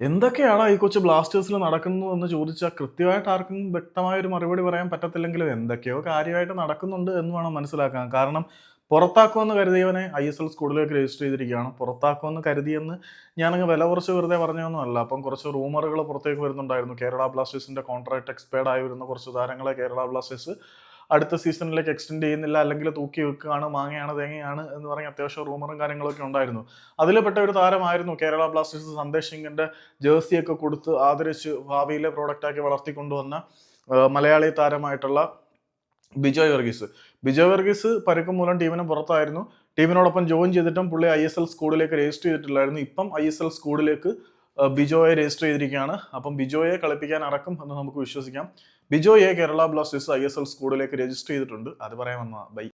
എന്തൊക്കെയാണ് ഈ കൊച്ചു ബ്ലാസ്റ്റേഴ്സിൽ നടക്കുന്നത് എന്ന് ചോദിച്ചാൽ കൃത്യമായിട്ട് ആർക്കും വ്യക്തമായ ഒരു മറുപടി പറയാൻ പറ്റത്തില്ലെങ്കിലും എന്തൊക്കെയോ കാര്യമായിട്ട് നടക്കുന്നുണ്ട് എന്ന് വേണം മനസ്സിലാക്കാൻ. കാരണം പുറത്താക്കുമെന്ന് കരുതിയവനെ ഐ എസ് എൽ സ്കൂളിലേക്ക് രജിസ്റ്റർ ചെയ്തിരിക്കുകയാണ്. പുറത്താക്കുമെന്ന് കരുതിയെന്ന് ഞാനങ്ങ് വില കുറച്ച് വെറുതെ പറഞ്ഞതൊന്നുമല്ല അപ്പം കുറച്ച് റൂമറുകൾ പുറത്തേക്ക് വരുന്നുണ്ടായിരുന്നു. കേരള ബ്ലാസ്റ്റേഴ്സിന്റെ കോൺട്രാക്ട് എക്സ്പയർഡ് ആയി വരുന്ന കുറച്ച് താരങ്ങളെ കേരള ബ്ലാസ്റ്റേഴ്സ് അടുത്ത സീസണിലേക്ക് എക്സ്റ്റെൻഡ് ചെയ്യുന്നില്ല അല്ലെങ്കിൽ തൂക്കി വെക്കുകയാണ് മാങ്ങയാണ് തേങ്ങയാണ് എന്ന് പറഞ്ഞ അത്യാവശ്യം റൂമറും കാര്യങ്ങളൊക്കെ ഉണ്ടായിരുന്നു. അതിൽപ്പെട്ട ഒരു താരമായിരുന്നു കേരള ബ്ലാസ്റ്റേഴ്സ് സന്ദേശ് സിംഗിന്റെ ജേഴ്സിയൊക്കെ കൊടുത്ത് ആദരിച്ച് ഭാവിയിലെ പ്രോഡക്റ്റാക്കി വളർത്തിക്കൊണ്ടുവന്ന മലയാളി താരമായിട്ടുള്ള ബിജോയ് വർഗീസ്. ബിജോയ് വർഗീസ് പരുക്കം മൂലം ടീമിന് പുറത്തായിരുന്നു. ടീമിനോടൊപ്പം ജോയിൻ ചെയ്തിട്ടും പുള്ളി ഐ എസ് എൽ സ്കൂളിലേക്ക് രജിസ്റ്റർ ചെയ്തിട്ടില്ലായിരുന്നു. ഇപ്പം ഐ എസ് എൽ സ്കൂളിലേക്ക് ബിജോയെ രജിസ്റ്റർ ചെയ്തിരിക്കുകയാണ്. അപ്പം ബിജോയെ കളിപ്പിക്കാൻ അറക്കും എന്ന് നമുക്ക് വിശ്വസിക്കാം. ബിജോയെ Kerala blasters I S L സ്കൂളിലേക്ക് രജിസ്റ്റർ ചെയ്തിട്ടുണ്ട്. അത് പറയാൻ വന്നതാ. ബൈ.